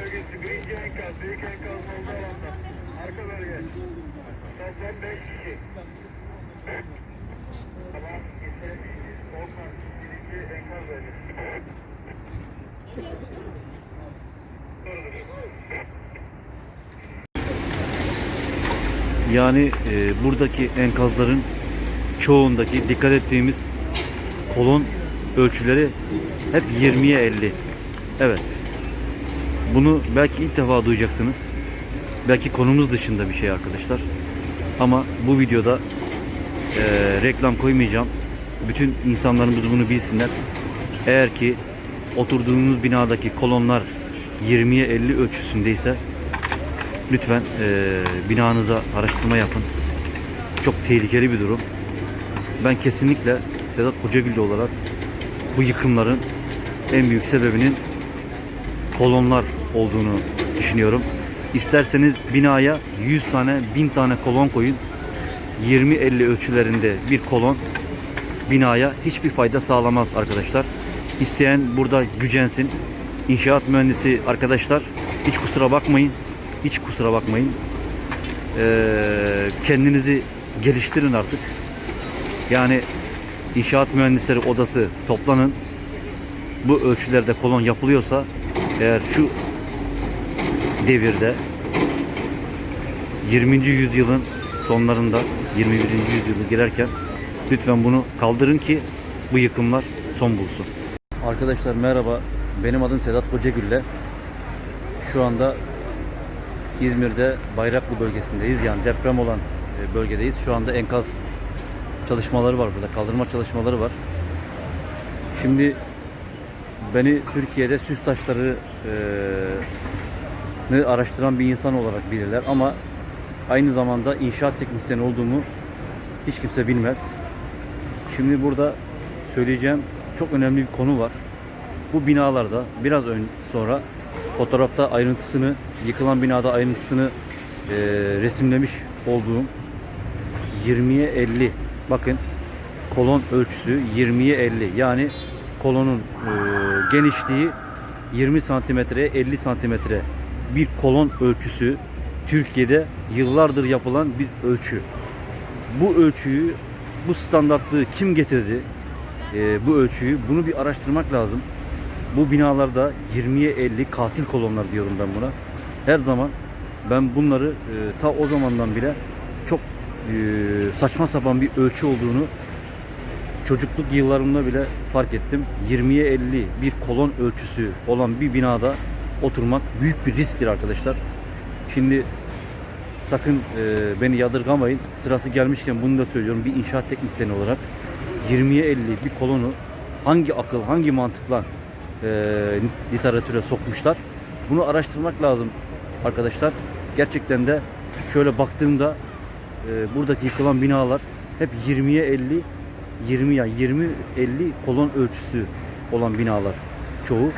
bölgesi birinci enkaz, büyük enkaz olduğu alanda. Arka bölge. 85 kişi. Tamam, geçelim. Volkan, birinci enkaz bölgesi. Yani e, buradaki enkazların çoğundaki dikkat ettiğimiz kolon ölçüleri hep 20'ye 50. Evet. Bunu belki ilk defa duyacaksınız. Belki konumuz dışında bir şey arkadaşlar. Ama bu videoda e, reklam koymayacağım. Bütün insanlarımız bunu bilsinler. Eğer ki oturduğunuz binadaki kolonlar 20'ye 50 ölçüsündeyse lütfen e, binanıza araştırma yapın. Çok tehlikeli bir durum. Ben kesinlikle Sedat Kocagül'de olarak bu yıkımların en büyük sebebinin kolonlar olduğunu düşünüyorum. İsterseniz binaya 100 tane, 1000 tane kolon koyun. 20-50 ölçülerinde bir kolon binaya hiçbir fayda sağlamaz arkadaşlar. İsteyen burada gücensin. İnşaat mühendisi arkadaşlar hiç kusura bakmayın. Hiç kusura bakmayın. Ee, kendinizi geliştirin artık. Yani inşaat mühendisleri odası toplanın. Bu ölçülerde kolon yapılıyorsa eğer şu devirde 20. yüzyılın sonlarında 21. yüzyılı girerken lütfen bunu kaldırın ki bu yıkımlar son bulsun. Arkadaşlar merhaba. Benim adım Sedat Kocagülle. Şu anda İzmir'de Bayraklı bölgesindeyiz. Yani deprem olan e, bölgedeyiz. Şu anda enkaz çalışmaları var burada. Kaldırma çalışmaları var. Şimdi beni Türkiye'de süs taşları e, araştıran bir insan olarak bilirler ama aynı zamanda inşaat teknisyeni olduğumu hiç kimse bilmez. Şimdi burada söyleyeceğim çok önemli bir konu var. Bu binalarda biraz ön sonra fotoğrafta ayrıntısını, yıkılan binada ayrıntısını e, resimlemiş olduğum 20'ye 50 bakın kolon ölçüsü 20'ye 50 yani kolonun e, genişliği 20 santimetreye 50 santimetre bir kolon ölçüsü Türkiye'de yıllardır yapılan bir ölçü. Bu ölçüyü, bu standartlığı kim getirdi? E, bu ölçüyü, bunu bir araştırmak lazım. Bu binalarda 20'ye 50 katil kolonlar diyorum ben buna. Her zaman ben bunları e, ta o zamandan bile çok e, saçma sapan bir ölçü olduğunu çocukluk yıllarımda bile fark ettim. 20'ye 50 bir kolon ölçüsü olan bir binada oturmak büyük bir risktir arkadaşlar. Şimdi sakın e, beni yadırgamayın. Sırası gelmişken bunu da söylüyorum bir inşaat teknisyeni olarak. 20'ye 50 bir kolonu hangi akıl, hangi mantıkla literatüre sokmuşlar. Bunu araştırmak lazım arkadaşlar. Gerçekten de şöyle baktığımda e, buradaki yıkılan binalar hep 20'ye 50 20 yani 20 50 kolon ölçüsü olan binalar çoğu.